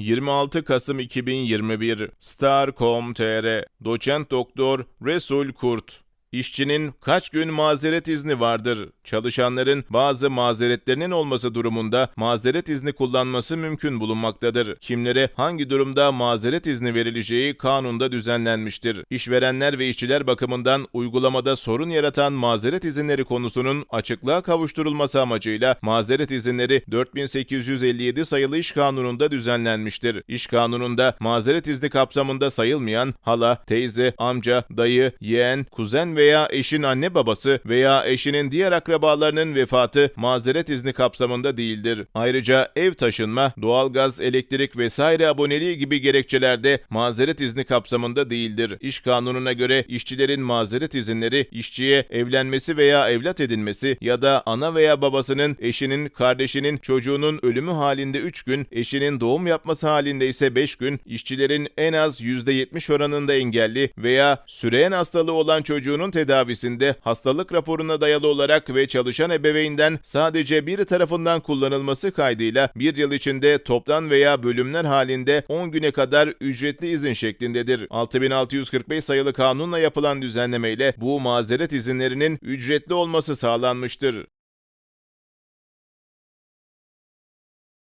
26 Kasım 2021 Star.com.tr Doçent Doktor Resul Kurt İşçinin kaç gün mazeret izni vardır? Çalışanların bazı mazeretlerinin olması durumunda mazeret izni kullanması mümkün bulunmaktadır. Kimlere hangi durumda mazeret izni verileceği kanunda düzenlenmiştir. İşverenler ve işçiler bakımından uygulamada sorun yaratan mazeret izinleri konusunun açıklığa kavuşturulması amacıyla mazeret izinleri 4857 sayılı İş Kanunu'nda düzenlenmiştir. İş Kanunu'nda mazeret izni kapsamında sayılmayan hala, teyze, amca, dayı, yeğen, kuzen veya eşin anne babası veya eşinin diğer akrabalarının vefatı mazeret izni kapsamında değildir. Ayrıca ev taşınma, doğalgaz, elektrik vesaire aboneliği gibi gerekçelerde mazeret izni kapsamında değildir. İş kanununa göre işçilerin mazeret izinleri işçiye evlenmesi veya evlat edinmesi ya da ana veya babasının, eşinin, kardeşinin, çocuğunun ölümü halinde 3 gün, eşinin doğum yapması halinde ise 5 gün, işçilerin en az %70 oranında engelli veya süreyen hastalığı olan çocuğunun tedavisinde hastalık raporuna dayalı olarak ve çalışan ebeveynden sadece bir tarafından kullanılması kaydıyla bir yıl içinde toptan veya bölümler halinde 10 güne kadar ücretli izin şeklindedir. 6645 sayılı kanunla yapılan düzenlemeyle bu mazeret izinlerinin ücretli olması sağlanmıştır.